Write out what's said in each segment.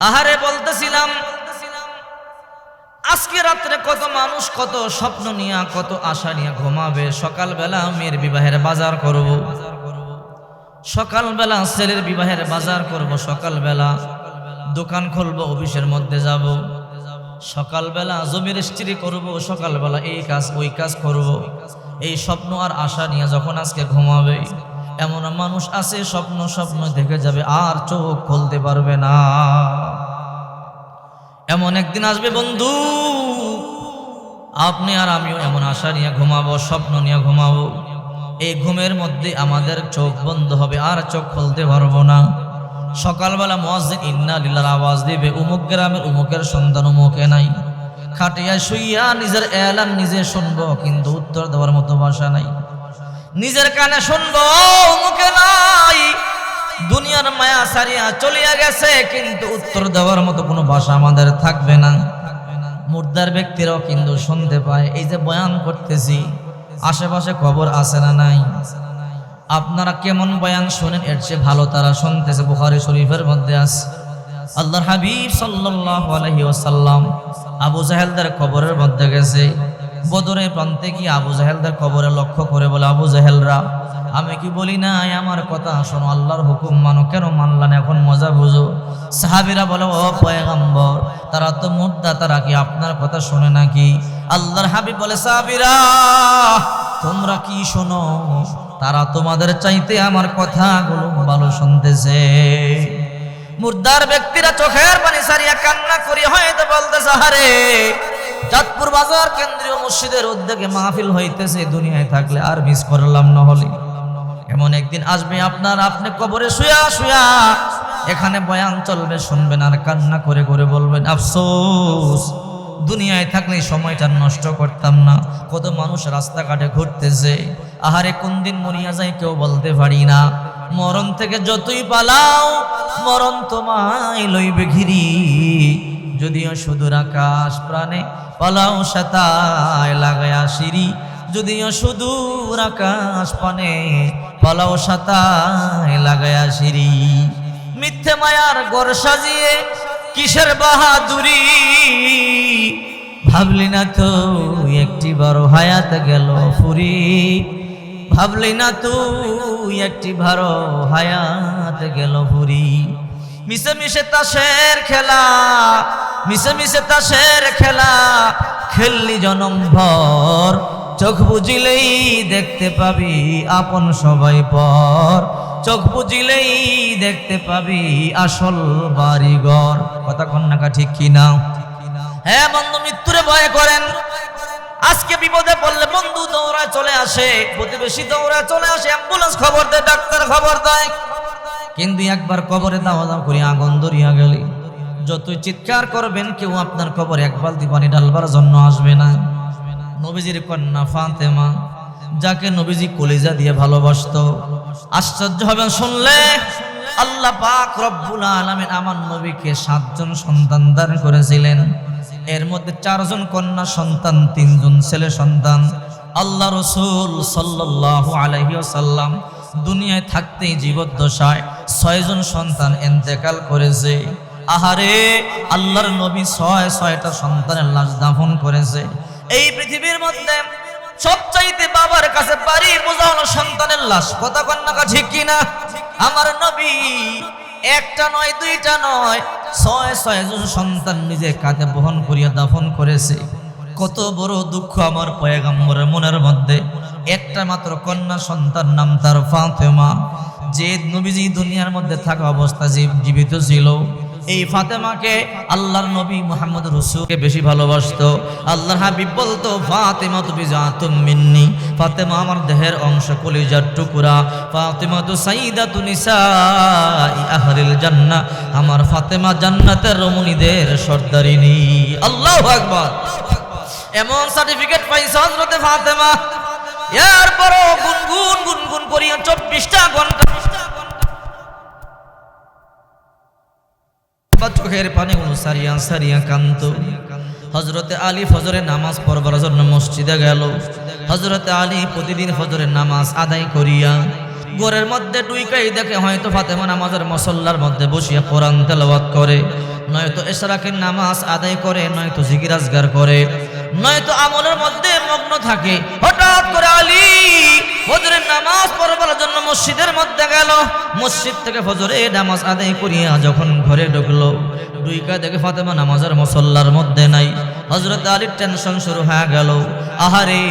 আহারে বলতেছিলাম, আজকে রাত্রে কত মানুষ, কত স্বপ্ন নিয়ে, কত আশা নিয়ে ঘুমাবে। সকালবেলা মেয়ের বিবাহের বাজার করব। সকালবেলা ছেলের বিবাহের বাজার করব, সকালবেলা দোকান খুলবো, অফিসের মধ্যে যাব। সকালবেলা জমির স্ত্রী করব, সকালবেলা এই কাজ, ওই কাজ করব। এই স্বপ্ন আর আশা নিয়ে যখন আজকে ঘুমাবে এমন মানুষ আছে, স্বপ্ন স্বপ্ন দেখে যাবে, আর চোখ খুলতে পারবে না। এমন একদিন আসবে, বন্ধু, আপনি আর আমিও এমন আশা নিয়ে ঘুমাবো, স্বপ্ন নিয়ে ঘুমাবো। এই ঘুমের মধ্যে আমাদের চোখ বন্ধ হবে, আর চোখ খুলতে পারব না। সকালবেলা মসজিদ ইন্না লিল্লার আওয়াজ দিবে, উমুক গ্রামের উমুকের সন্তান উমুকে নাই। খাটিয়া শুইয়া নিজের এলান নিজে শুনব, কিন্তু উত্তর দেওয়ার মতো ভাষা নাই। নিজের কানে শুনব, মুখে নাই। দুনিয়ার মায়া সারিয়া চলিয়া গেছে, কিন্তু উত্তর দেওয়ার মতো কোনো ভাষা আমাদের থাকবে না। মুর্দার ব্যক্তিরাও কিন্তু শুনতে পায়, এই যে বয়ান করতেছি, আশেপাশে খবর আছে না নাই? আপনারা কেমন বয়ান শোনেন, এর চেয়ে ভালো তারা শুনতেছে, বুখারি শরীফের মধ্যে আছে। আল্লাহর হাবিব সাল্লাল্লাহু আলাইহি ওয়াসাল্লাম আবু জাহেলদের কবরের মধ্যে গেছে। বদরের প্রান্তে কি আবু জাহেলদের কবরে লক্ষ্য করে বলে, আবু জাহেলরা, আমি কি বলি না আমার কথা শোনো, আল্লাহর হুকুম মানো, কেন মানলাম এখন মজা বুঝো। সাহাবিরা বলে, ও পয়গম্বর, তারা তো মুদ্দা, তারা কি আপনার কথা শোনে নাকি? আল্লাহর হাবিব বলে, সাহাবিরা, তোমরা কি শোনো? তারা তোমাদের চাইতে আমার কথাগুলো ভালো শুনতেছে। মুর্দার ব্যক্তিরা চোখের পানি সারিয়া কান্না করি হয়তো বলতেছে হারে চাঁদপুর বাজার কেন্দ্রীয় মসজিদের উদ্যোগে মাহফিল হইতেছে দুনিয়ায় থাকলে আর মিস করলাম না হলে। এমন একদিন আসবে আপনার, আপনি কবরে শুয়া শুয়া, এখানে বয়ান চলবে, শুনবেন আর কান্না করে করে বলবেন, আফসোস, দুনিয়ায় থাকলে সময়টা নষ্ট করতাম না। কত মানুষ রাস্তাঘাটে ঘুরতেছে। আহারে, কোন দিন মরিয়া যায় কেউ বলতে পারি না। মরণ থেকে যতই পালাও, মরণ তোমায় লইবে ঘিরি। যদিও সুদূর আকাশ প্রাণে পালাও সাতায় লাগায়া সিঁড়ি, যদিও সুদূর আকাশ পানে পালাও সাতায় লাগায়া সিঁড়ি। মিথ্যে মায়ার গড় সাজিয়ে কিসের বাহাদুরি? ভাবলি না তো একটি বড় হায়াত গেল ফুরি। ভাবলি না তুই একটি ভালো হায়াত গেল ফুরি। মিশে মিশে তাসের খেলা মিশে মিশে তাসের খেলা, খেললি জনম ভর। চোখ বুঝিলেই দেখতে পাবি আপন সবাই পর। চোখ বুঝিলেই দেখতে পাবি আসল বাড়িঘর। কথা কন্যাকা ঠিক কিনা হ্যাঁ বন্ধু, মৃত্যুরে ভয় করেন। আজকে বিপদে পড়লে বন্ধু দৌড়ায় চলে আসে, প্রতিবেশী দৌড়ায় চলে আসে, অ্যাম্বুলেন্স খবর দেয়, ডাক্তার খবর দেয়। কিন্তু একবার কবরে দাওয়া দাও করে আগুন ধরিয়া গেলে। যতই চিৎকার করবেন, কেউ আপনার কবরে এক বালতি পানি ঢালবার জন্য আসবে না। নবীজির কন্যা ফাতেমা, যাকে নবীজি কলিজা দিয়ে ভালোবাসত। আশ্চর্য হবেন, শুনলে? আল্লাহ পাক রব্বুল আলামিন আমার নবীকে সাতজন সন্তান দান করেছিলেন। এর মধ্যে চারজন কন্যা সন্তান, তিনজন ছেলে সন্তান। আল্লাহ রসুল সাল্লাল্লাহু আলাইহি ওয়াসাল্লাম দুনিয়ায় থাকতেই জীবদ্দশায় ছয়জন সন্তান এন্তেকাল করেছে। আহারে, আল্লাহর নবী ছয় ছয়টা সন্তানের লাশ দাফন করেছে। এই পৃথিবীর মধ্যে সবচাইতে বাবার কাছে বাড়ি বোঝানো সন্তানের লাশ কথা কন্যা ঠিক কিনা? আমার নবী একটা নয়, দুইটা নয়, ছয় ছয় জন সন্তান নিজে কাঁধে বহন করিয়া দাফন করেছে। কত বড় দুঃখ আমার পয়গাম্বরের মনের মধ্যে। একটা মাত্র কন্যা সন্তান নাম তার ফাতেমা। যে নবীজি দুনিয়ার মধ্যে থাকা অবস্থা জীব- জীবিত ছিল। এই ফাতেমাকে আল্লাহর নবী মোহাম্মদ রসুলকে বেশি ভালোবাসতো। আল্লাহর হাবিব বলতো ফাতেমা তুমি জাতুম মিন্নি। ফাতেমা আমার দেহের অংশ কলিজার টুকুরা। ফাতেমা তো সাইদা তু আহরিল জান্নাহ। আমার ফাতেমা জান্নাতের রমণীদের সর্দারিনী। আল্লাহু আকবার। এমন সার্টিফিকেট পাইছে হজরতে ফাতেমা। এরপরও গুনগুন গুনগুন করিয়া চব্বিশটা ঘণ্টা চোখের আলী নামাজ প্রতিদিন নামাজ আদায় করিয়া মধ্যে দেখে হয়তো ফাতেমা মধ্যে বসিয়া কোরআন তেলাওয়াত করে। নয়তো এশরাকের নামাজ আদায় করে, নয়তো জিকিরাজগার করে। নয়তো আমলের মধ্যে মগ্ন থাকে। হঠাৎ করে আলী ফজরের নামাজ পড়বার জন্য মসজিদের মধ্যে গেল। মসজিদ থেকে ফজরে নামাজ আদায় করিয়া যখন ঘরে ঢুকলো দুই কা দেখে ফাতেমা নামাজের মসল্লার মধ্যে নাই। হজরত আলীর টেনশন শুরু হয়ে গেল। আহারে,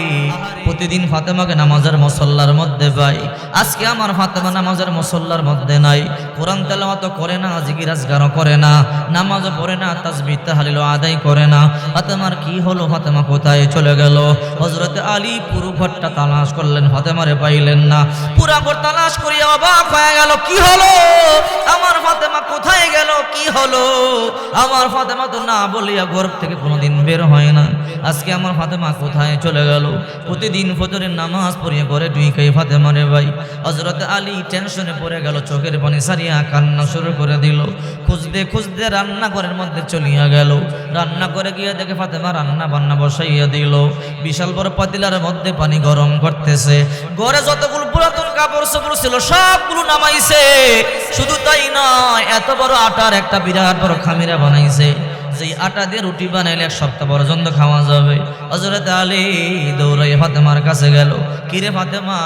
প্রতিদিন ফাতেমাকে নামাজের মসল্লার মধ্যে পাই। আজকে আমার ফাতেমা নামাজের মসল্লার মধ্যে নাই। কোরআন তেলাওয়াত করে না জিকিরাজগারও করে না নামাজও পড়ে না, তাসবিহ, তাহলিল আদায় করে না। ফাতেমার কি হলো? ফাতেমা কোথায় চলে গেল? হজরত আলী পুরো ঘরটা তালাশ করলেন। ফাতেমারে পাইলেন না। পুরা ঘর তালাশ করিয়া অবাক হয়ে গেল, কি হলো? আমার ফাতেমা কোথায় গেল? কি হলো? আমার ফাতেমা তো না বলিয়া ঘর থেকে কোনোদিন বের হয় না আজকে আমার ফাতেমা কোথায় চলে গেল? প্রতিদিন ফজরের নামাজ পড়িয়ে ঘরে দুই খাই ফাতেমা রে ভাই। হজরত আলী টেনশনে পড়ে গেল, চোখের পানি সারিয়া কান্না শুরু করে দিল। খুঁজতে খুঁজতে রান্নাঘরের মধ্যে চলিয়া গেল। রান্না করে গিয়ে দেখে ফাতেমা রান্না বান্না বসাইয়া দিল। বিশাল বড় পাতিলার মধ্যে পানি গরম করতেছে। ঘরে যতগুলো পুরাতন কাপড় চোপড় ছিল, সবগুলো নামাইছে। শুধু তাই নয়, এত বড় আটার একটা বিরাট বড় খামিরা বানাইছে। যে আটা দিয়ে রুটি বানাইলে এক সপ্তাহ পর্যন্ত খাওয়া যাবে। হজরত আলী দৌড়াই ফাতেমার কাছে গেল। কিরে ফাতেমা,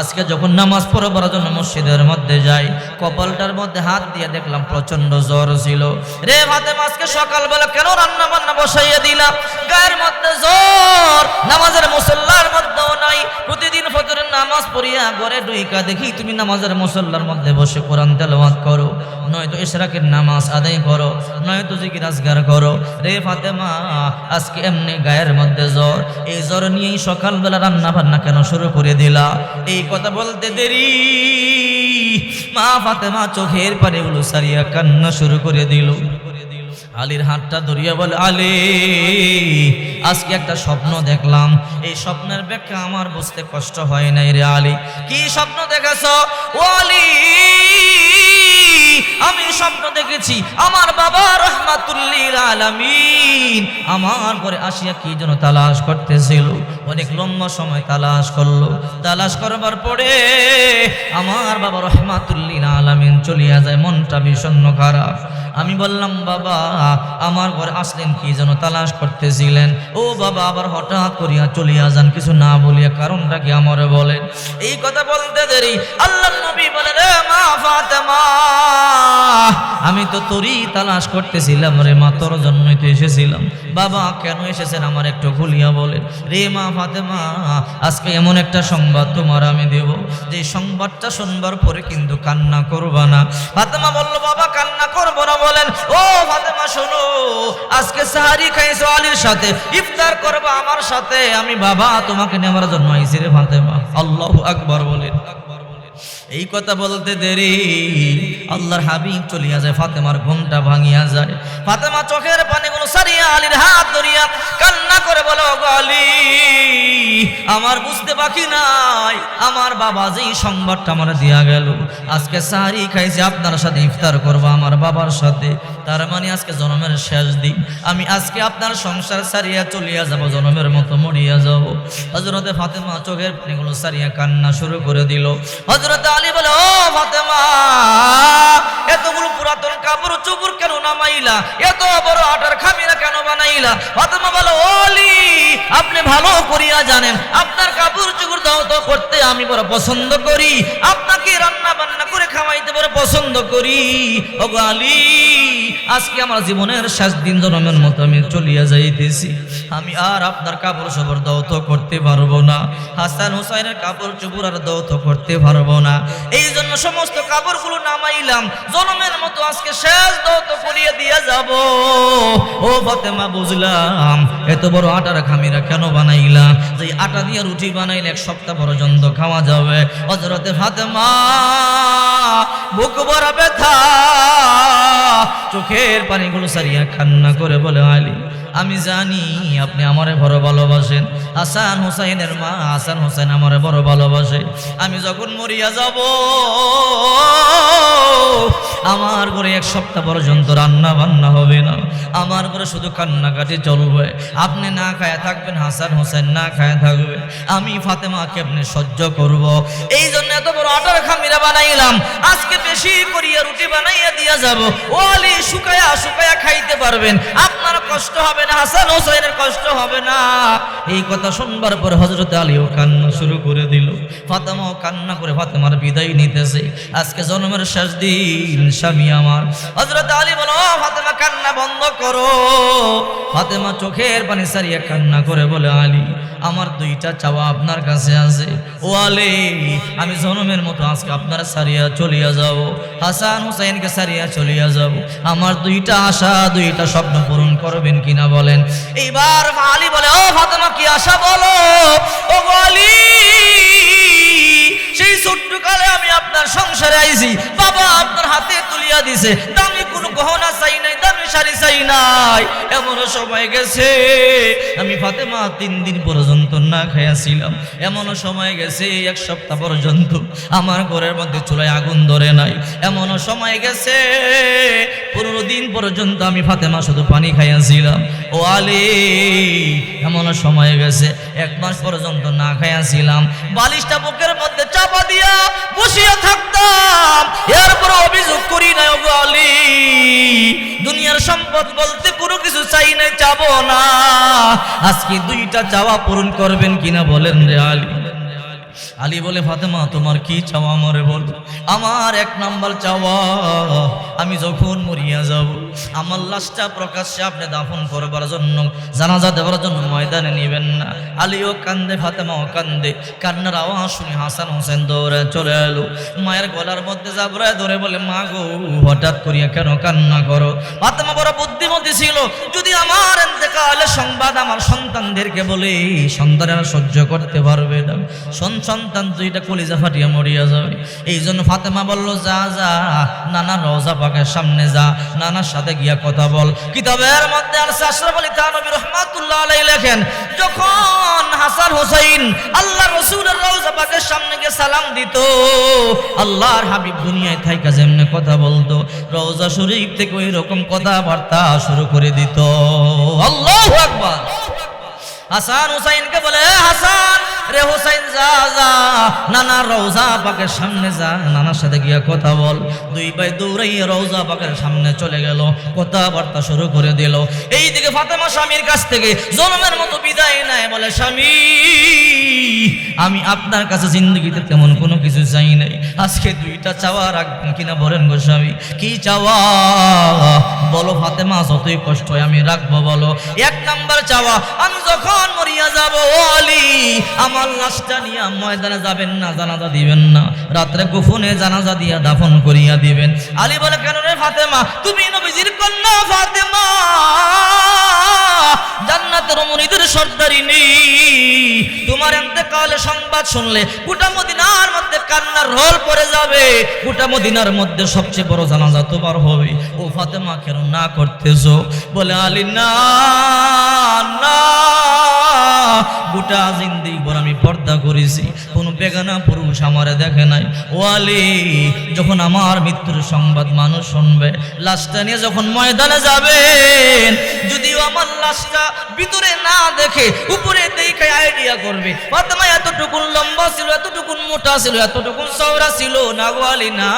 আজকে যখন নামাজ পড়বার জন্য মসজিদের মধ্যে যাই, কপালটার মধ্যে হাত দিয়ে দেখলাম প্রচণ্ড জ্বর ছিল। রে ফাতেমা, আজকে সকালবেলা কেন রান্না বান্না বসাইয়া দিলাম গায়ের মধ্যে জ্বর, নামাজের মুসল্লার মধ্যেও নাই। প্রতিদিন ফজরের নামাজ পড়িয়া ঘরে ডুইকা দেখি তুমি নামাজের মুসল্লার মধ্যে বসে কোরআন তেলাওয়াত করো। নয়তো ইশরাকের নামাজ আদায় করো, নয়তো জিকির আজগার করো। রে ফাতেমা, আজকে এমনি গায়ের মধ্যে জ্বর। এই জ্বর নিয়েই সকালবেলা রান্না বান্না কেন শুরু করে দিলা? এই কথা বলতে দেরি। মা ফাতেমা চোখের পানিগুলো সারিয়া কান্না শুরু করে দিল। আলীর হাতটা ধরিয়া বলে, আলী, আজকে একটা স্বপ্ন দেখলাম। এই স্বপ্নের ব্যাখ্যা আমার বুঝতে কষ্ট হয় নাই রে আলী। কি স্বপ্ন দেখেছ? ও আলী আমি স্বপ্ন দেখেছি। আমার বাবা রহমাতুল্লিল আলামিন। আমার পরে আসিয়া কি যেন তালাশ করতেছিল। অনেক লম্বা সময় তালাশ করল। তালাশ করবার পরে আমার বাবা রহমাতুল্লিল আলামিন চলিয়া যায়। মনটা বিষণ্ণ খারাপ। আমি বললাম, বাবা, আমার ঘরে আসলেন কি যেন তালাশ করতেছিলেন? ও বাবা, আবার হঠাৎ করিয়া চলিয়া যান, কিছু না বলিয়া কারণটা কি আমার বলেন? এই কথা বলতে দেরি। আল্লাহ নবী বলে রে মা ফাতেমা, আমি তো তোরই তালাশ করতেছিলাম রে মা, তোর জন্যই তো এসেছিলাম। বাবা, কেন এসেছেন আমার একটু খুলিয়া বলেন? রে মা ফাতেমা, আজকে এমন একটা সংবাদ তোমার আমি দেব, যে সংবাদটা শুনবার পরে কিন্তু কান্না করবা না। ফাতেমা বলল, বাবা, কান্না করব না বলেন, ও ফাতেমা, শোনো, আজকে সাহারি খাইছো আলীর সাথে, ইফতার করবা আমার সাথে, আমি বাবা তোমাকে নেওয়ার জন্য আইছি রে ফাতেমা। আল্লাহ আকবার বলেন। এই কথা বলতে দেরি, আল্লাহর হাবিব চলিয়া যায়, ফাতেমার ঘুমটা ভাঙিয়া যায়। ফাতেমা চোখের পানিগুলো সারিয়া আলীর হাত ধরিয়া কান্না করে বলো, "ওগো আলী বাকি নাই? আমার বাবা যেই সংবাদটা আমার দিয়া গেল। আজকে সাহারি খাইছে, আপনার সাথে ইফতার করব, আমার বাবার সাথে। তার মানে আজকে জনমের শেষ দিন। আমি আজকে আপনার সংসার সারিয়া চলিয়া যাব, জনমের মতো মরিয়া যাব। হজরতে ফাতেমা চোখের পানিগুলো সারিয়া কান্না শুরু করে দিল। হজরতে আলী বলে, ও ফাতেমা কাপড় চুপুর কেন নামাইলা? এত বড় আটার খামিরা কেন বানাইলা? ফাতেমা বলে ওলি আপনি ভালো করিয়া জানেন। আপনার কাপড় চুপুর দাও তো করতে আমি বড় পছন্দ করি। আপনাকে রান্না বান্না করে খাওয়াইতে বড় পছন্দ করি। ও গো আলী, আজকে আমার জীবনের শেষ দিন জন্মের মতো আমি চলিয়া যাইতেছি। আমি আর আপনার কাপড় সবর দৌত করতে পারব না। হাসান হুসাইনের কাপড় চুপুর আর দৌত করতে পারব না। এই জন্য সমস্ত কাপড় কাপড়গুলো নামাইলাম। জনমের মতো আজকে শেষ দৌত করিয়ে দিয়ে যাব। ও ফাতেমা, বুঝলাম। এত বড় আটার খামিরা কেন বানাইলা? যে আটা দিয়ে রুটি বানাইলে এক সপ্তাহ পর্যন্ত খাওয়া যাবে। হজরতে ফাতেমা, বুক বড় ব্যথা। চোখের পানিগুলো সারিয়া খান্না করে বলে, আলী আমি জানি আপনি আমারে বড় ভালোবাসেন। হাসান হুসাইনের মা হাসান হুসাইন আমারে বড় ভালোবাসে। আমি যখন মরিয়া যাব, আমার ঘরে এক সপ্তাহ পর্যন্ত রান্না বান্না হবে না। আমার উপরে শুধু কান্নাকাটি চলবে। আপনি না খায়া থাকবেন, হাসান হোসেন না খায়া থাকবে। আমি ফাতেমাকে আপনি সহ্য করব। এই জন্য এত বড় আটার খামিরা বানাইলাম। আজকে বেশি করিয়া রুটি বানাইয়া দিয়া যাব। ও আলী শুকায়া শুকায়া খাইতে পারবেন। আপনার কষ্ট হবে না, হাসান হোসেনের কষ্ট হবে না। এই কথা শুনবার পর হজরত আলীও কান্না শুরু করে দিল। ফাতেমাও কান্না করে ফাতেমার বিদায় নিতেছে। আজকে জন্মের শেষ দিন, স্বামী আমার। হজরত আলী বলো ফাতেমা, কান্না বন্ধ করো। ফাতেমা চোখের পানি সারিয়া কান্না করে বলে, আলী আমার দুইটা চাওয়া আপনার কাছে আছে। ওয়ালে আমি জনমের মতো আজকে আপনার সারিয়া চলিয়া যাব। হাসান হুসাইনকে সারিয়া চলিয়া যাব। আমার দুইটা আশা, দুইটা স্বপ্ন পূরণ করবেন কিনা বলেন। এইবার আলী বলে, ও ফাতেমা, কি আশা বলো? ও আলী সেই ছোট্ট কালে আমি আপনার সংসারে আইছি। বাবা আপনার হাতে তুলিয়া দিছে। দামি কোনো গহনা চাই নাই, দামি শাড়ি চাই নাই। এমন সময় গেছে, আমি ফাতেমা তিন দিন পর্যন্ত না খাইয়াছিলাম। এমন সময় গেছে, এক সপ্তাহ পর্যন্ত আমার ঘরের মধ্যে চুলায় আগুন ধরে নাই। এমন সময় গেছে, পনেরো দিন পর্যন্ত আমি ফাতেমা শুধু পানি খাইয়াছিলাম। ও আলী এমন সময় গেছে, এক মাস পর্যন্ত না খাইয়াছিলাম। বালিশটা বুকের মধ্যে চাপা দিয়া বসিয়া থাকতাম। এরপর অভিযোগ করি না আলী, দুনিয়ার সম্পদ বলতে কোনো কিছু চাই নাই, চাবো না। আজকে দুইটা চাওয়া পূরণ করবেন কিনা বলেন রে আলী। আলী বলে, ফাতেমা, তোমার কি চাওয়া আমারে বল আমার এক নাম্বার চাওয়া। আমি যখন মরিয়া যাব, আমার লাশটা প্রকাশ্যে আপনি দাফন করবার জন্য, জানাজা দেওয়ার জন্য ময়দানে নেবেন না। আলীও কান্দে, ফাতেমাও কান্দে, কান্নার আওয়াজ শুনে হাসান হোসেন দৌড়ে চলে এলো। মায়ের গলার মধ্যে জাবরায় ধরে বলে, মা গো, হঠাৎ করিয়া কেন কান্না করো? ফাতেমা বড় বুদ্ধিমতী ছিল। যদি আমার এতেকালের সংবাদ আমার সন্তানদেরকে বলে, সন্তানেরা সহ্য করতে পারবে না। সন সন্তান দুইটা কলিজা ফাটিয়া মরিয়া যাবে। এই জন্য ফাতেমা বলল, যা যা, নানা রোজা পাকের সামনে যা, নানার সাথে গিয়া কথা বল। কিতাবের মধ্যে আর আশরাফ আলী থানবী রহমাতুল্লাহ আলাইহি লেখেন, যখন হাসান হোসেন আল্লাহ রসুলের রোজা পাকের সামনে গিয়ে সালাম দিত, আল্লাহর হাবিব দুনিয়ায় থাইকা যেমনে কথা বলতো রোজা শরীফ থেকে ওই রকম কথাবার্তা শুরু করে দিত। আল্লাহু আকবার। হাসান হুসাইনকে বলে হাসান রে হুসাইন যা যা নানা রওজা পাকের সামনে যা, নানার সাথে গিয়া কথা বল। দুই ভাই দৌড়াইয়া রওজা পাকের সামনে চলে গেল, কথাবার্তা শুরু করে দিল। এইদিকে ফাতেমা স্বামীর কাছ থেকে জনমের মতো বিদায় নেয়, বলে, স্বামী, আমি আপনার কাছে জিন্দগিতে তেমন কোনো কিছু চাই নাই। আজকে দুইটা চাওয়া রাখবেন কিনা বলেন গো স্বামী। কি চাওয়া? বলো ফাতেমা, যতই কষ্ট আমি রাখব, বলো। এক নাম্বার চাওয়া, আমি যখন মরিয়া যাব ও আলী আমার লাশটা নিয়ে ময়দানে যাবেন না, জানাজা দিবেন না। রাত্রে গোপনে জানাজা দিয়া দাফন করিয়া দিবেন। আলী বলে, কেন রে ফাতেমা? তুমি নবীজির কন্যা ফাতেমা। জান্নাতের মনিদের সর্দারিনী তোমার এতেকালে সংবাদ শুনলে গোটা মদিনার মধ্যে কান্নার রোল পড়ে যাবে। গোটা মদিনার মধ্যে সবচেয়ে বড় জানাজা তোমার হবে। ফাতেমা কেন না করতেছো? বলে, আলী, না গোটা জিন্দিগি ভর আমি পর্দা করেছি। কোনো বেগানা পুরুষ আমারে দেখে নাই। ও আলী, যখন আমার মৃত্যুর সংবাদ মানুষ শুনবে, লাশটা নিয়ে যখন ময়দানে যাবেন যদিও আমার লাশটা ভিতরে না দেখে উপরে দেখে আইডিয়া করবে, ফাতেমা এতটুকুন লম্বা ছিল, এতটুকুন মোটা ছিল, এতটুকুন চওড়া ছিল, না আলী, না।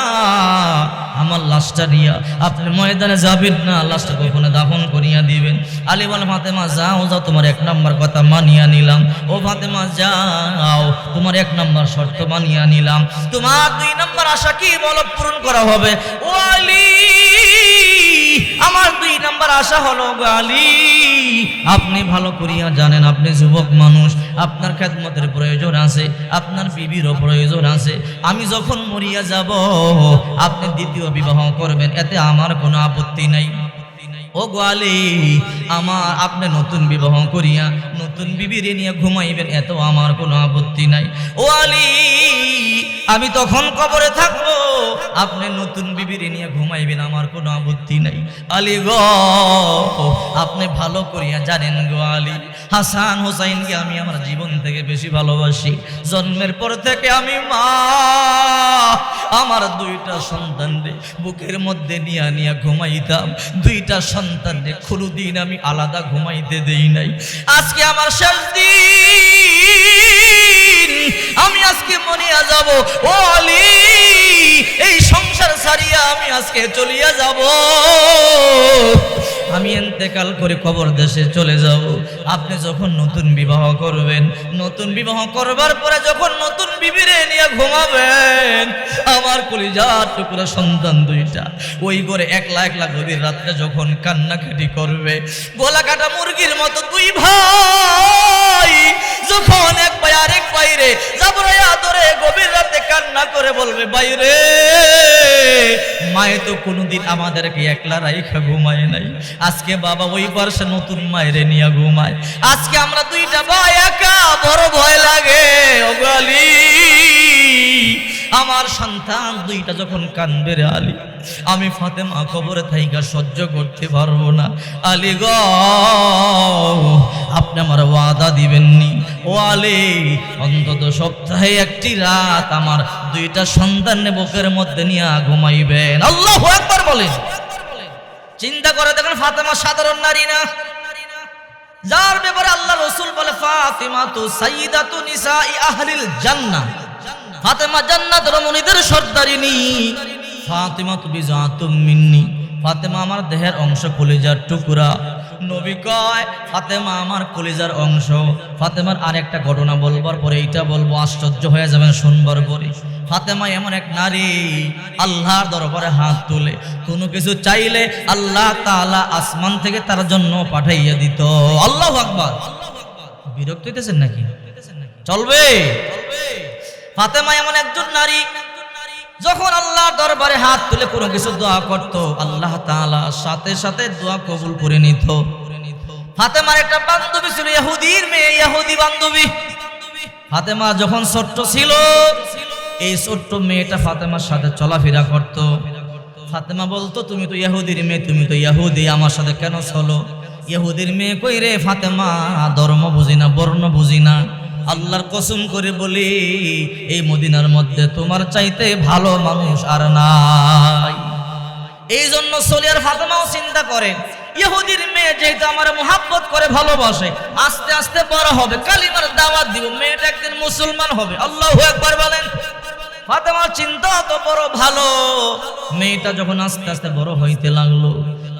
আমার লাশটা নিয়ে আপনি ময়দানে যাবেন না, লাশটা কখনো দাফন করিয়া দিবেন। আলী বলে, ফাতেমা, যাও যাও, তোমার এক নম্বর কথা মানিয়া নিলাম। ও ফাতেমা, যাও, তোমার এক নম্বর শর্ত মানিয়া নিলাম। তোমার দুই নম্বর আশা কি বলো, পূরণ করা হবে? ও আলী, আমার দুই নম্বর আশা হলো গালি আপনি ভালো করিয়া জানেন, আপনি যুবক মানুষ, আপনার খেদমতের প্রয়োজন আছে, আপনার বিবিরও প্রয়োজন আছে। আমি যখন মরিয়া যাব, আপনি দ্বিতীয় বিবাহ করবেন, এতে আমার কোনো আপত্তি নাই। ও গোয়ালি, আমার, আপনি নতুন বিবাহ করিয়া, নতুন বিবিরে নিয়ে ঘুমাইবেন এত আমার কোনো আপত্তি নাই। ও আলী আমি তখন কবরে থাকব। আপনি নতুন বিবিরে নিয়ে ঘুমাইবেন, আমার কোনো আপত্তি নাই। আলী গো, আপনি ভালো করিয়া জানেন গো আলী। হাসান হোসাইনকে আমি আমার জীবন থেকে বেশি ভালোবাসি। জন্মের পর থেকে আমি মা। আমার দুইটা সন্তান রে, বুকের মধ্যে নিয়া নিয়া ঘুমাইতাম। দুইটা সন্তান রে দিন আমি আলাদা ঘুমাইতে দেই নাই। আজকে আমার শেষ দিন। মনিয়া যাব। ও আলী, এই সংসার ছাড়িয়া আমি আজকে চলিয়া যাব। আমি এন্তেকাল করে কবর দেশে চলে যাব। আপনি যখন নতুন বিবাহ করবেন, নতুন বিবাহ করবার পরে যখন নতুন বিবিরে নিয়ে ঘুমাবেন, আমার কলিজার টুকরা সন্তান দুইটা, ওই করে একলা একলা গভীর রাত্রে যখন কান্নাকাটি করবে গলা কাটা মুরগির মতো দুই ভাই যখন এক ভাই আরেক বাইরে যাবরে আদরে গভীর রাতে কান্না করে বলবে, বাইরে, মায়ে তো কোনোদিন আমাদেরকে একলা রাইখা ঘুমায় নাই। আজকে বাবা ওই বর্ষে নতুন মায়েরে নিয়ে ঘুমায়। আজকে আমরা দুইটা ভাই একা, বড় ভয় লাগে ওগালি আমার সন্তান দুইটা যখন কানবে রে আলী, আমি ফাতেমা কবরে থাইকা সহ্য করতে পারব না। আলী গ, আপনি আমার ওয়াদা দিবেননি? ও আলী, অন্তত সপ্তাহে একটি রাত আমার দুইটা সন্তান বুকের মধ্যে নিয়ে ঘুমাইবেন। আল্লাহ একবার বলেন। চিন্তা করে দেখেন ফাতেমা সাধারণ নারী না। যার ব্যাপারে আল্লাহ রসুল বলে ফাতিমা তু সাইদাতু নিসাই আহলিল জান্নাহ। ফাতেমা জান্নাত রমণীদের সর্দারিনী। ফাতেমা তুমি বিজাতুম মিন্নি। ফাতেমা আমার দেহের অংশ কলিজার টুকুরা। নবী কয়, ফাতেমা আমার কলিজার অংশ। ফাতেমার আরেকটা ঘটনা বলবার পরে এইটা বলব, আশ্চর্য হয়ে যাবেন শুনবার পরে। ফাতেমা এমন এক নারী, আল্লাহর দরবারে হাত তুলে। কোনো কিছু চাইলে আল্লাহ তালা আসমান থেকে তার জন্য পাঠাইয়া দিত। আল্লাহ আকবার। বিরক্ত হইতেছেন নাকি? চলবে। ফাতেমা এমন একজন নারী, যখন আল্লাহ দরবারে হাত তুলে কোনো কিছু দোয়া করত, আল্লাহ তাআলা সাথে সাথে দোয়া কবুল করে নিত। ফাতেমার একটা বান্ধবী ছিল ইহুদির মেয়ে, ইহুদি বান্ধবী। ফাতেমা যখন ছোট্ট ছিল, এই ছোট্ট মেয়েটা ফাতেমার সাথে চলাফেরা করত। ফাতেমা বলতো, তুমি তো ইহুদির মেয়ে, তুমি তো ইহুদি, আমার সাথে কেন চলো? ইহুদির মেয়ে কই রে ফাতেমা? ধর্ম বুঝি না, বর্ণ বুঝি না। আল্লাহর কসম করে বলি, এই মদিনার মধ্যে তোমার চাইতে ভালো মানুষ আর নাই। এই জন্য সলিয়ার ফাতেমাও চিন্তা করে, ইহুদির মেয়ে যেহেতু আমার মোহাব্বত করে ভালোবাসে, আস্তে আস্তে বড় হবে, কালিমার দাওয়াত দিব, মেয়েটা একদিন মুসলমান হবে। আল্লাহ একবার বলেন, ফাতেমার চিন্তা তো বড় ভালো। মেয়েটা যখন আস্তে আস্তে বড় হইতে লাগল,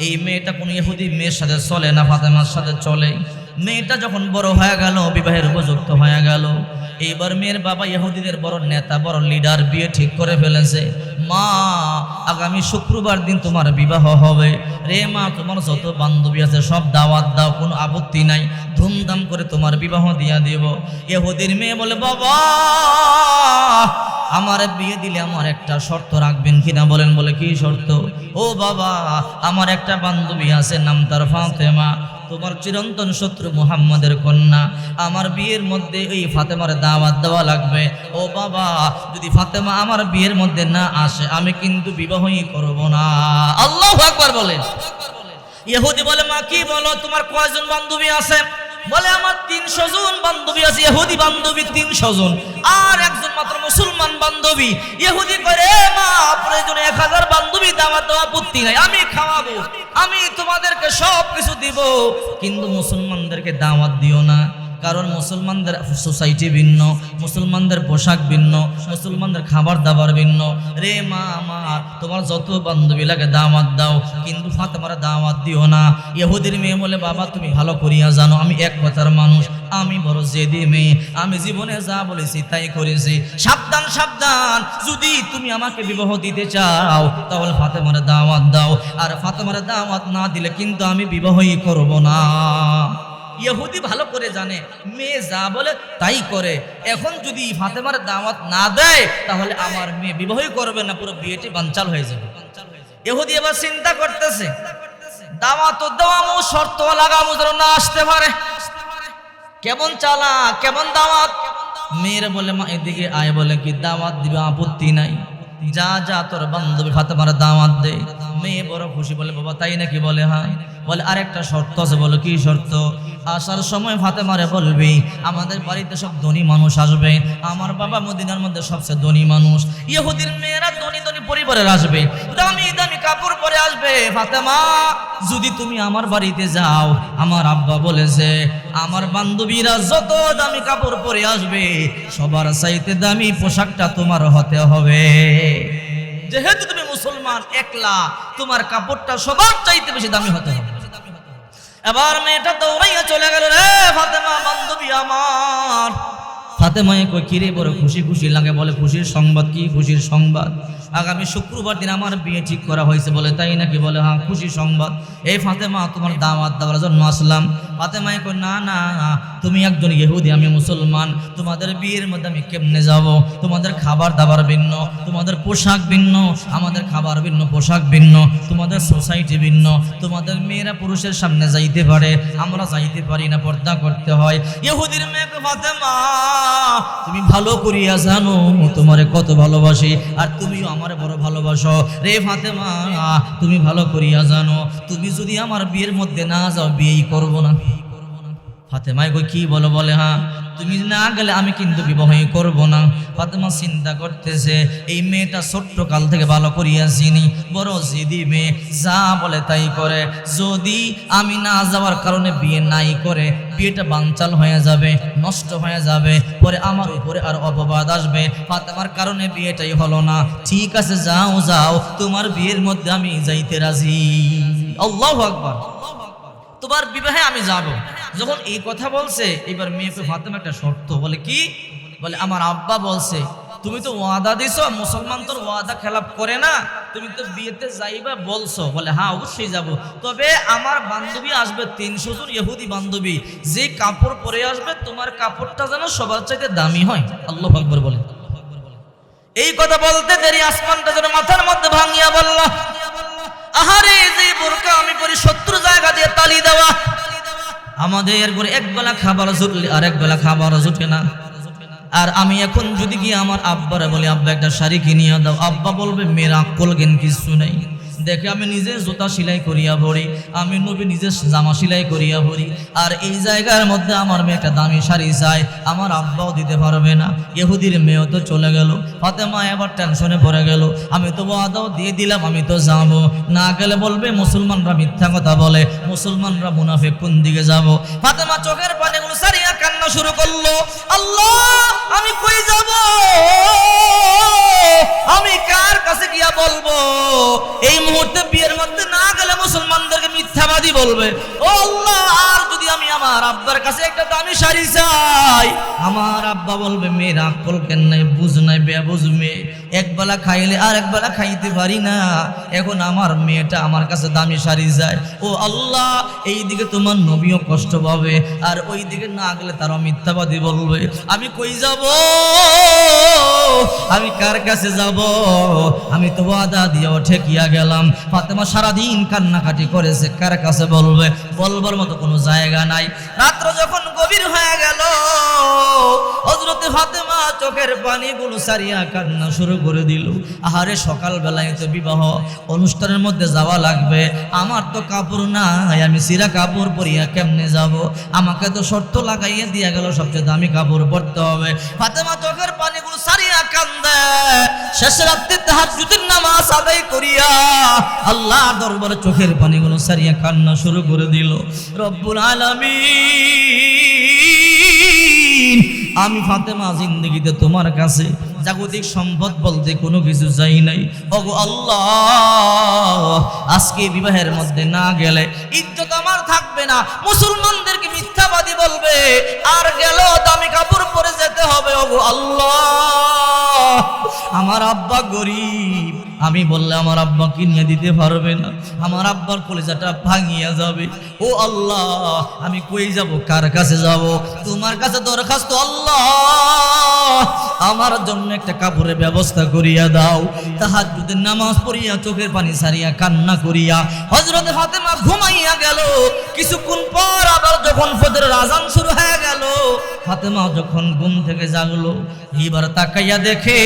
এই মেয়েটা কোনো ইহুদি মেয়ের সাথে চলে না, ফাতেমার সাথে চলে। মেয়েটা যখন বড় হয়ে গেল, বিবাহের এইবার মেয়ের বাবা ইহুদিদের বড় নেতা, বড় লিডার বিয়ে ঠিক করে ফেলেছে। মা, আগামী শুক্রবার দিন তোমার বিবাহ হবে। রে মা, তোমার যত বান্ধবী আছে, সব দাওয়াত দাও, কোনো আপত্তি নাই। ধুমধাম করে তোমার বিবাহ দিয়া দেব। ইহুদির মেয়ে বলে, বাবা, আমার বিয়ে দিলে আমার একটা শর্ত রাখবেন কিনা বলেন। বলে, কি শর্ত? ও বাবা, আমার একটা বান্ধবী আছে, নাম তার ফাতেমা। তোমার চিরন্তন শত্রু মুহাম্মাদের কন্যা। আমার বিয়ের মধ্যে এই ফাতেমার দাওয়াত দেওয়া লাগবে। ও বাবা, যদি ফাতেমা আমার বিয়ের মধ্যে না আসে, আমি কিন্তু বিবাহই করব না। আল্লাহ একবার বলেন। ইহুদি বলে, মা, কি বলো? তোমার কয়জন বান্ধবী আছে? বলে, আমার তিনশো জন বান্ধবী আছে। ইহুদি বান্ধবী তিনশো জন। আর একজন মাত্র মুসলমান বান্ধবী। ইহুদি করে মা, প্রয়োজনে এক হাজার বান্ধবী দাওয়াত দেওয়া আপত্তি নাই। আমি খাওয়াবো। আমি তোমাদেরকে সব কিছু দিব কিন্তু মুসলমানদেরকে দাওয়াত দিও না। কারণ মুসলমানদের সোসাইটি ভিন্ন, মুসলমানদের পোশাক ভিন্ন, মুসলমানদের খাবার দাবার ভিন্ন। রে মা আমার, তোমার যত বান্ধবী লাগে দাওয়াত দাও, কিন্তু ফাতেমার দাওয়াত দিও না। ইহুদির মেয়ে বলে, বাবা, তুমি ভালো করিয়া জানো, আমি এক কথার মানুষ, আমি বড় জেদি মেয়ে, আমি জীবনে যা বলেছি তাই করেছি। সাবধান সাবধান, যদি তুমি আমাকে বিবাহ দিতে চাও, তাহলে ফাতেমার দাওয়াত দাও। আর ফাতেমার দাওয়াত না দিলে কিন্তু আমি বিবাহই করব না। ইহুদি ভালো করে জানে, মেয়ে যা বলে তাই করে। এখন যদি ফাতেমার দাওয়াত না দেয়, তাহলে আমার মেয়ে বিবাহই করবে না, পুরো বিয়েটি বাঞ্চাল হয়ে যাবে। ইহুদি এবার চিন্তা করতেছে, দাওয়াত দেওয়ামো শর্ত লাগামো যেন না আসতে পারে। কেমন চালা কেমন দাওয়াত। মেয়েরা বলে, মা, এদিকে আয়, বলে, কি দাওয়াত দিবে, আপত্তি নাই। যা যা, তোর বান্ধবী ফাতেমার দাওয়াত দে। মেয়ে বড় খুশি বলে, বাবা, তাই নাকি? বলে হ্যাঁ। বলে, আরেকটা শর্ত আছে বলো, কি শর্ত? আসার সময় ফাতেমারে বলবি, আমাদের বাড়িতে সব ধনী মানুষ আসবে, আমার বাবা মদিনার মধ্যে সবচেয়ে ধনী মানুষ, ইহুদির মেয়েরা ধনী ধনী পরিবারের আসবে, দামি দামি কাপড় পরে আসবে। ফাতেমা, যদি তুমি আমার বাড়িতে যাও, আমার আব্বা বলেছে, আমার বান্ধবীরা যত দামি কাপড় পরে আসবে, সবার চাইতে দামি পোশাকটা তোমার হতে হবে। যেহেতু তুমি মুসলমান, একলা, তোমার কাপড়টা সবার চাইতে বেশি দামি হতে হবে। এবার মেয়েটা দৌড়াইয়া চলে গেল, রে ফাতেমা, বান্ধবী আমার। ফাতেমায় কই কিরে বড় খুশি খুশি লাগে বলে, খুশির সংবাদ কি, খুশির সংবাদ? আগামী শুক্রবার দিন আমার বিয়ে ঠিক করা হয়েছে বলে তাই নাকি বলে হ্যাঁ খুশি সংবাদ। এই ফাতেমা তোমার দাওয়াত দেওয়ার জন্য আসলাম। ফাতেমায় কই না না, তুমি একজন ইহুদি, আমি মুসলমান। তোমাদের বিয়ের মধ্যে আমি কেমনে যাব? তোমাদের খাবার দাবার ভিন্ন, তোমাদের পোশাক ভিন্ন, আমাদের খাবার ভিন্ন, পোশাক ভিন্ন, তোমাদের সোসাইটি ভিন্ন। তোমাদের মেয়েরা পুরুষের সামনে যাইতে পারে, আমরা যাইতে পারি না, পর্দা করতে হয়। ইহুদির মেয়েকে ফাতেমা, তুমি ভালো করিয়া জানো, তোমারে কত ভালোবাসি, আর তুমিও আমার বড় ভালোবাসো। রে ফাতেমা, তুমি ভালো করিয়া জানো, তুমি যদি আমার বিয়ের মধ্যে না যাও, বিয়েই করব না। ফাতেমায় কই কি বলো, বলে হ্যাঁ তুমি না গেলে আমি কিন্তু বিবাহই করব না। ফাতেমা চিন্তা করতেছে, এই মেয়েটা ছোট্ট কাল থেকে ভালো করিয়া চিনি, বড় জিদি মেয়ে, যা বলে তাই করে। যদি আমি না যাওয়ার কারণে বিয়ে নাই করে, বিয়েটা বানচাল হয়ে যাবে, নষ্ট হয়ে যাবে, পরে আমার উপরে আর অপবাদ আসবে। ফাতেমার কারণে বিয়েটাই হলো না। ঠিক আছে, যাও যাও, তোমার বিয়ের মধ্যে আমি যাইতে রাজি। আল্লাহু আকবার। তোমার বিবাহে আমি যাব। যখন এই কথা বলছে, এবার মেয়েকে ফাতেমা একটা শর্ত বলে কি? বলে, আমার আব্বা বলছে, তুমি তো ওয়াদা দিছো, মুসলমান তোর ওয়াদা খেলাপ করে না, তুমি তো বিয়েতে যাইবা বলছো। বলে হ্যাঁ অবশ্যই যাব। তবে আমার বান্ধবী আসবে, তিনশো জন ইহুদি বান্ধবী। যে কাপড় পরে আসবে, তোমার কাপড়টা যেন সবার চাইতে দামি হয়। আল্লাহ আকবর বলে। এই কথা বলতে দেরি, আসমানটা যেন মাথার মধ্যে ভাঙিয়া বলল। আহারে, যে বোরকা আমি পরি শত্রু জায়গা দিয়ে তালি দেওয়া। আমাদের ঘরে এক বেলা খাবার জুটলে আর এক বেলা খাবার জুটে না। আর আমি এখন যদি গিয়ে আমার আব্বারে বলি, আব্বা, একটা শাড়ি কিনিয়ে দাও। আব্বা বলবে, মেয়ের আকল জ্ঞান কিছু নেই। দেখে আমি নিজে জুতা সেলাই করিয়া ভরি আমি নবী নিজে জামা সেলাই করিয়া ভরি আর এই জায়গার মধ্যে আমার মেয়ে একটা দামি শাড়ি চাই আমার আব্বাও দিতে পারবে না। ইহুদির মেয়েও তো চলে গেল, ফাতেমা এবার টেনশনে পড়ে গেল। আমি তো ওয়াদাও দিয়ে দিলাম, আমি তো যাব। না গেলে বলবে, মুসলমানরা মিথ্যা কথা বলে, মুসলমানরা মুনাফে কোন দিকে যাব? ফাতেমা চোখের পানিগুলো সারিয়া কান্না শুরু করল, আল্লাহ, আমি কই যাব? আমি কার কাছে গিয়া বলব? এই মুহূর্তে বিয়ের মধ্যে না গেলে মুসলমানদেরকে মিথ্যাবাদী বলবে। ও আল্লাহ, আর যদি আমি আমার আব্বার কাছে একটা দামি শাড়ি চাই, আমার আব্বা বলবে, মেয়ের আকল কেন নাই? বুঝ নাই বেয়া বুঝ মেয়ে। একবেলা খাইলে আর একবেলা খাইতে পারি না। এখন আমার মেয়েটা আমার কাছে দামি শাড়ি যায়। ও আল্লাহ এই দিকে তোমার নবীও কষ্ট পাবে আর ওই দিকে না গেলে তারা মিথ্যাবাদী বলবে। আমি কই যাব? আমি কার কাছে যাব? আমি তো ওয়াদা দিয়ে ঠেকিয়া গেলাম। ফাতেমা সারাদিন কান্নাকাটি করেছে, কার কাছে বলবে? বলবার মতো কোনো জায়গা নাই। রাত্র যখন গভীর হয়ে গেল হজরতে ফাতেমা চোখের পানিগুলো সারিয়া কান্না শুরু করে দিল। আহারে সকাল বেলায় তো বিবাহ অনুষ্ঠানের মধ্যে যাওয়া লাগবে। আমার তো কাপড় নাই, আমি সিরা কাপড় পরিয়া কেমনে যাব? আমাকে তো শর্ত লাগাইয়ে দিয়া গেল, সবচেয়ে দামি কাপড় পরতে হবে। ফাতেমা চোখের পানিগুলো সারিয়া কান্দে। শেষ রাত্রে তাহার জুতির নামাজ আদায় করিয়া আল্লাহ দরবারে চোখের পানিগুলো সারিয়া কান্না শুরু করে দিল। রব্বুল আলামিন, আমি ফাতেমা জিন্দগিতে তোমার কাছে জাগতিক সম্পদ বলতে কোনো কিছু চাই নাই। ওগো আল্লাহ, আজকে বিবাহের মধ্যে না গেলে ইজ্জত আমার থাকবে না। মুসলমানদেরকে মিথ্যাবাদী বলবে, আর গেল দামি কাপড় পরে যেতে হবে। ওগো আল্লাহ, আমার আব্বা গরিব আমি বললে আমার আব্বা কিনে দিতে পারবে না। আমার আব্বার কলেজাটা ভাঙিয়া যাবে। ও আল্লাহ, আমি কই যাব? কার কাছে যাব? তোমার কাছে দরখাস্ত আল্লাহ। আমার জন্য একটা কাপড়ের ব্যবস্থা করিয়া দাও। তাহার যদি নামাজ পড়িয়া, চোখের পানি সারিয়া, কান্না করিয়া। হজরত ফাতেমা ঘুমাইয়া গেল। কিছুক্ষণ পর আবার যখন ফজরের আজান শুরু হয়ে গেল, ফাতেমা যখন ঘুম থেকে জাগলো এবার তাকাইয়া দেখে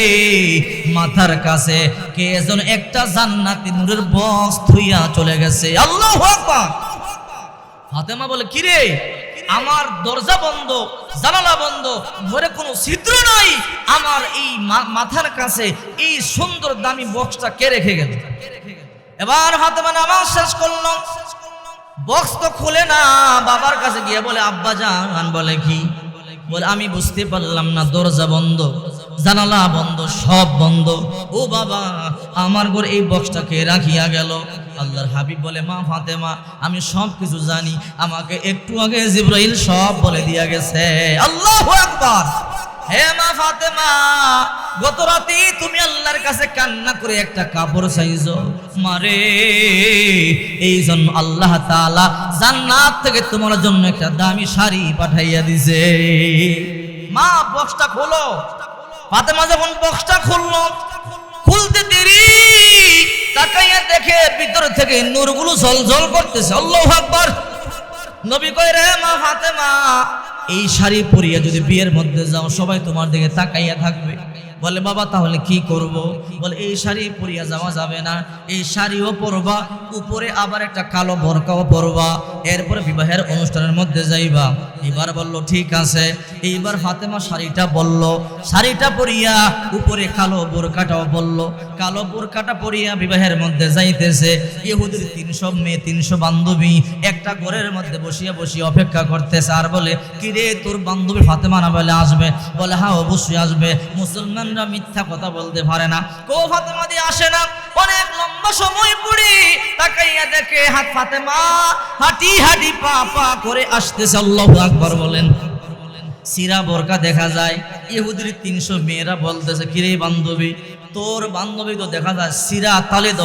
মাথার কাছে কে যেন একটা জান্নাতি নূরের বক্স থুইয়া চলে গেছে। আল্লাহু ফাতেমা বলে, কিরে? আমার দরজা বন্ধ, জানালা বন্ধ, ঘরে কোনো ছিদ্র নাই। আমার এই মাথার কাছে এই সুন্দর দামি বক্সটা কে রেখে গেল? এবার ফাতেমা নামাজ শেষ করল। বক্স তো খুলে না, বাবার কাছে গিয়ে বলে, আব্বা জান, বলে, কি? বলে, আমি বুঝতে পারলাম না, দরজা বন্ধ, জানালা বন্ধ, সব বন্ধ। ও বাবা, আমার ঘর এই বক্সটাকে রাখিয়া গেল? আল্লাহর হাবিব বলে, মা ফাতেমা, আমি সব কিছু জানি, আমাকে একটু আগে জিব্রাইল সব বলে দিয়া গেছে। আল্লাহ আকবার। হে মা ফাতেমা গত রাতে তুমি আল্লাহর কাছে কান্না করে একটা কাপড় চাইছো। মারে এই জন্য আল্লাহ তাআলা জান্নাত থেকে তোমার জন্য একটা দামি শাড়ি পাঠাইয়া দিছে। মা, বক্সটা খোলো। ফাতেমা যখন বক্সটা খুললো, খুলতে দেরি, তাকাইয়া দেখে ভিতর থেকে নূরগুলো ঝলঝল করতেছে। আল্লাহু আকবার। নবী কয়, রে মা ফাতেমা, এই শাড়ি পরিয়া যদি বিয়ের মধ্যে যাও, সবাই তোমার দিকে তাকাইয়া থাকবে। বলে, বাবা, তাহলে কি করব? বলে, এই শাড়ি পরিয়া যাওয়া যাবে না। এই শাড়িও পরবা, উপরে আবার একটা কালো বরকাও পরবা। এরপরে বিবাহের অনুষ্ঠানের মধ্যে যাইবা। এবার বলল, ঠিক আছে। এইবার ফাতেমা শাড়িটা বলল, শাড়িটা পরিয়া উপরে কালো বোরকাটাও বলল। কালো বোরকাটা পরিয়া বিবাহের মধ্যে যাইতেছে। ইহুদির তিনশো মেয়ে, তিনশো বান্ধবী একটা ঘরের মধ্যে বসিয়া বসিয়া অপেক্ষা করতেছে। আর বলে, কিরে, তোর বান্ধবী ফাতেমা না বলে আসবে? বলে হ্যাঁ অবশ্যই আসবে। মুসলমানরা মিথ্যা কথা বলতে পারে না। কো ফাতেমা দিয়ে আসে না। অনেক লম্বা সময় পড়ি তাকাইয়া দেখে হাত ফাতেমা হাঁটি হাঁটি পা পা করে আসতেছে। আল্লাহু আকবার বলেন। সিরা বোরকা দেখা যায়। ইহুদির তিনশো মেয়েরা বলতেছে, কিরে বান্ধবী, তোর বান্ধবী তো দেখা যায়, সিরা তালে দ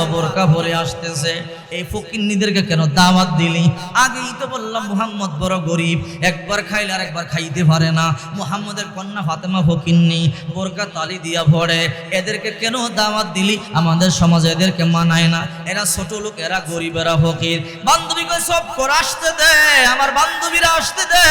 ভরে আসতেছে। এই ফকিন্নিদেরকে কেন দাওয়াত দিলি? আগেই তো বললাম, মুহাম্মদ বড় গরিব, একবার খাইলে আর একবার খাইতে পারে না। মুহাম্মদের কন্যা ফাতেমা ফকিন্নি, বোরকা তালি দিয়া ভরে, এদেরকে কেন দাওয়াত দিলি? আমাদের সমাজে এদেরকে মানায় না। এরা ছোট লোক, এরা গরিব, এরা ফকির। বান্ধবীকে সব করে, আসতে দে, আমার বান্ধবীরা আসতে দে।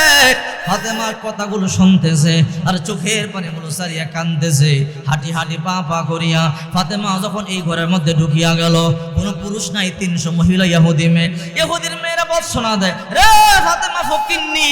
ফাতেমার কথাগুলো শুনতেছে, আর চোখের পানিগুলো সারিয়া কানতেছে হাঁটি হাঁটি, পা পা করিয়া ফাতেমা যখন এই ঘরের মধ্যে ঢুকিয়া গেল, কোনো পুরুষ নাই, তিনশো মহিলা ইহুদি মেয়ে ইহুদির মেয়েরা বৎসনা দেয় রে ফাতেমা ফকিন্নি,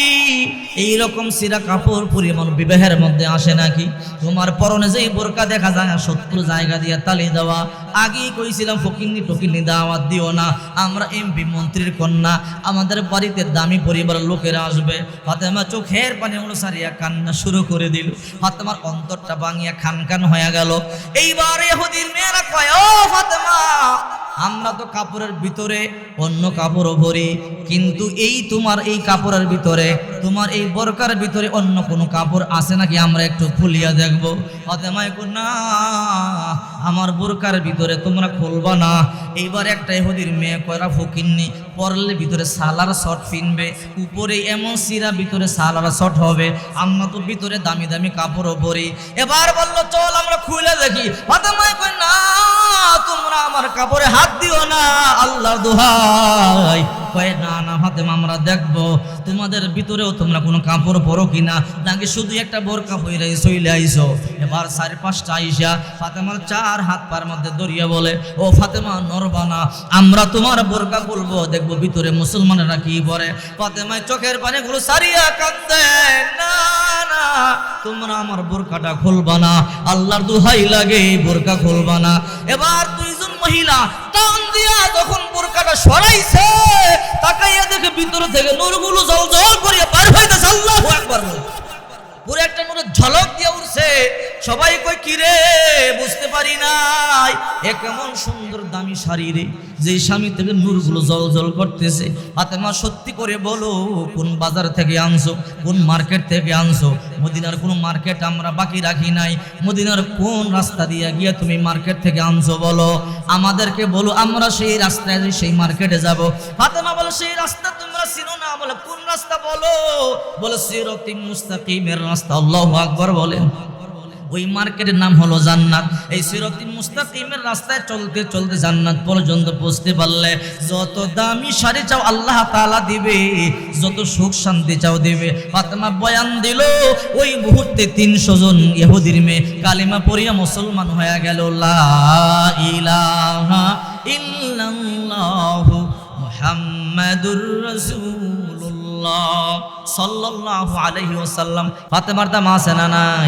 এইরকম সিরা কাপড় পরিয়ে মানুষ বিবাহের মধ্যে আসে নাকি? তোমার পরনে যেই বোরকা দেখা যায় শত্রু জায়গা দিয়ে তালি দেওয়া। আগেই কইছিলাম, ফকিন্নি টকিন্নি দাওয়াত দিও না, আমরা এমপি মন্ত্রীর কন্যা, আমাদের বাড়িতে দামি পরিবারের লোকেরা আসবে। ফাতেমা চোখের পানি হলো সারিয়া কান্না শুরু করে দিল। ফাতেমার অন্তরটা ভাঙিয়া খান খান হয়ে গেল। এইবার এহুদির মেয়েরা কয়, ও ফাতেমা আমরা তো কাপড়ের ভিতরে অন্য কাপড়ও ভরি কিন্তু এই তোমার এই কাপড়ের ভিতরে, তোমার এই বরকার ভিতরে অন্য কোনো কাপড় আছে নাকি? আমরা একটু খুলিয়া দেখব। আমার বোরকার ভিতরে তোমরা খুলবা না। এইবার একটা এহুদির মেয়ে কয়রা ফকিননি পরলে ভিতরে সালার শট পিনবে, উপরে এমন সিরা ভিতরে সালার শট হবে, আমরা তো ভিতরে দামি দামি কাপড়ও পরি। এবার বলল, চল আমরা খুলে দেখি। না তোমরা আমার কাপড়ে হাত দিও না আল্লাহ দোহাই। কয়ে, না না আমরা তোমাদের ভিতরেও তোমরা কোনো কাপড় পরো কিনা? নাকি শুধু একটা বোরকা আইসো? এবার চারি পাঁচটা আইসা ফাতেমার চার হাত পার মধ্যে দরিয়া বলে, ও ফাতেমা নরবানা আমরা তোমার বোরকা খুলবো। দেখব ভিতরে মুসলমানেরা কি পরে। ফাতেমায় চোখের পানিগুলো সারিয়া কান্দে না, তোমরা আমার বোরকাটা খুলবা না। আল্লাহর দুহাই লাগে, বোরকা খুলবা না। এবার দুইজন মহিলা টান দিয়া যখন বোরকাটা সরাইছে, তাকাইয়া দেখে ভিতর থেকে নূরগুলো জল জল করিয়া পার হইতেছে আল্লাহু আকবার বলে। পুরো একটা নূরের ঝলক দিয়ে উঠছে। সবাই কই কিরে বুঝতে পারি নাই। এ কেমন সুন্দর দামি শাড়ি রে। যে স্বামী থেকে নূরগুলো জল জল করতেছে। ফাতেমা, সত্যি করে বলো, কোন বাজার থেকে আনছো? কোন মার্কেট থেকে আনছো? মদিনার কোন মার্কেট আমরা বাকি রাখি নাই। মদিনার কোন রাস্তা দিয়ে গিয়ে তুমি মার্কেট থেকে আনছো বলো? আমাদেরকে বলো, আমরা সেই রাস্তায় সেই মার্কেটে যাব। ফাতেমা বলো, সেই রাস্তা তোমরা যত দামি শাড়ি চাও আল্লাহ তাআলা দিবে, যত সুখ শান্তি চাও দিবে। ফাতেমা বয়ান দিল, ওই মুহূর্তে তিনশো জন ইহুদির মেয়ে কালিমা পড়িয়া মুসলমান হয়ে গেল। লা ইলাহা মুহাম্মাদুর রাসূলুল্লাহ সাল্লাল্লাহু আলাইহি ওয়াসাল্লাম। ফাতেমার দাম আছে না নাই?